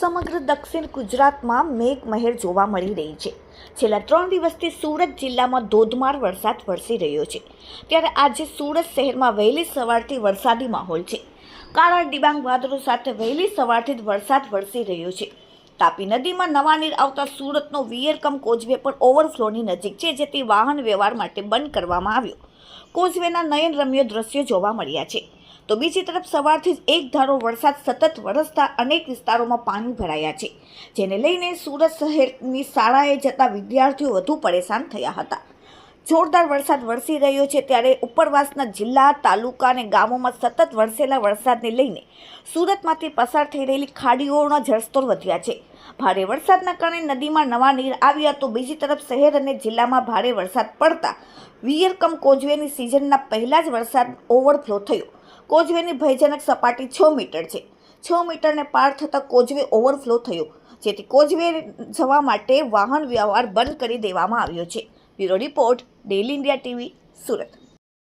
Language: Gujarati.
સમગ્ર દક્ષિણ ગુજરાતમાં મેઘમહેર જોવા મળી રહી છે. છેલ્લા ત્રણ દિવસથી સુરત જિલ્લામાં ધોધમાર વરસાદ વરસી રહ્યો છે. ત્યારે આજે સુરત શહેરમાં વહેલી સવારથી વરસાદી માહોલ છે. કાળા ડિબાંગ વાદળો સાથે વહેલી સવારથી જ વરસાદ વરસી રહ્યો છે. તાપી નદીમાં નવા નીર આવતા સુરતનો વિયરકમ કોઝવે પણ ઓવરફ્લોની નજીક છે, જેથી વાહન વ્યવહાર માટે બંધ કરવામાં આવ્યો. કોઝવેના નયનરમ્ય દ્રશ્યો જોવા મળ્યા છે. તો બીજી તરફ સવારથી જ એક ધારો વરસાદ સતત વરસતા અનેક વિસ્તારોમાં પાણી ભરાયા છે, જેને લઈને સુરત શહેરની શાળાએ જતા વિદ્યાર્થીઓ વધુ પરેશાન થયા હતા. જોરદાર વરસાદ વરસી રહ્યો છે ત્યારે ઉપરવાસના જિલ્લા, તાલુકા અને ગામોમાં સતત વરસેલા વરસાદને લઈને સુરતમાંથી પસાર થઈ રહેલી ખાડીઓના જળસ્તર વધ્યા છે. ભારે વરસાદના કારણે નદીમાં નવા નીર આવ્યા તો બીજી તરફ શહેર અને જિલ્લામાં ભારે વરસાદ પડતા વિયરકમ કોજવેની સિઝનના પહેલા જ વરસાદ ઓવરફ્લો થયો. કોઝવેની ભયજનક સપાટી છ મીટર છે. છ મીટરને પાર થતાં કોઝવે ઓવરફ્લો થયો, જેથી કોઝવે જવા માટે વાહન વ્યવહાર બંધ કરી દેવામાં આવ્યો છે. Bureau report daily India TV, Surat.